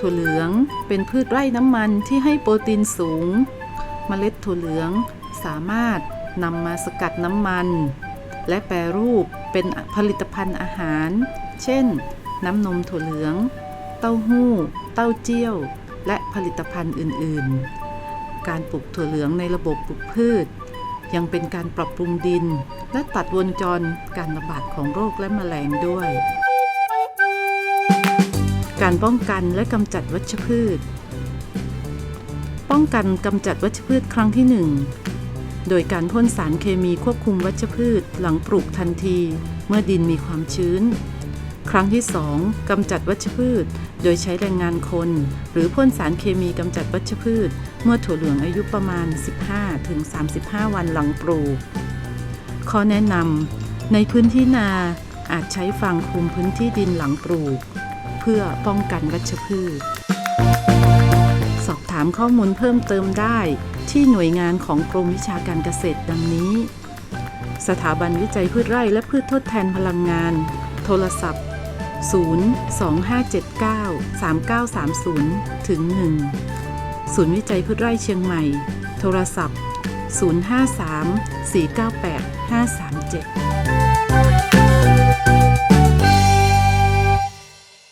ถั่วเหลืองเป็นพืชไร่น้ำมันที่ให้โปรตีนสูง เมล็ดถั่วเหลืองสามารถนำมาสกัดน้ำมัน และแปรรูปเป็นผลิตภัณฑ์อาหาร เช่น น้ำนมถั่วเหลือง เต้าหู้ เต้าเจี้ยว และผลิตภัณฑ์อื่น ๆ การปลูกถั่วเหลืองในระบบปลูกพืช ยังเป็นการปรับปรุงดิน และตัดวงจรการระบาดของโรคและแมลงด้วย การป้องกันและกำจัดวัชพืช ป้องกันกำจัดวัชพืชครั้งที่ 1 โดยการพ่นสารเคมีควบคุมวัชพืชหลังปลูกทันทีเมื่อดินมีความชื้น ครั้งที่ 2กำจัดวัชพืช โดยใช้แรงงานคน หรือพ่นสารเคมีกำจัดวัชพืช เมื่อถั่วเหลืองอายุประมาณ 15-35 วันหลังปลูก ข้อแนะนำในพื้นที่นาอาจใช้ฟางคลุมพื้นที่ดินหลังปลูก พื่อป้องกันวัชพืช สอบถามข้อมูลเพิ่มเติมได้ที่หน่วยงานของกรมวิชาการเกษตรดังนี้ สถาบันวิจัยพืชไร่และพืชทดแทนพลังงาน โทรศัพท์ 02579 3930ถึง1ศูนย์วิจัยพืชไร่เชียงใหม่ โทรศัพท์ 053 498 537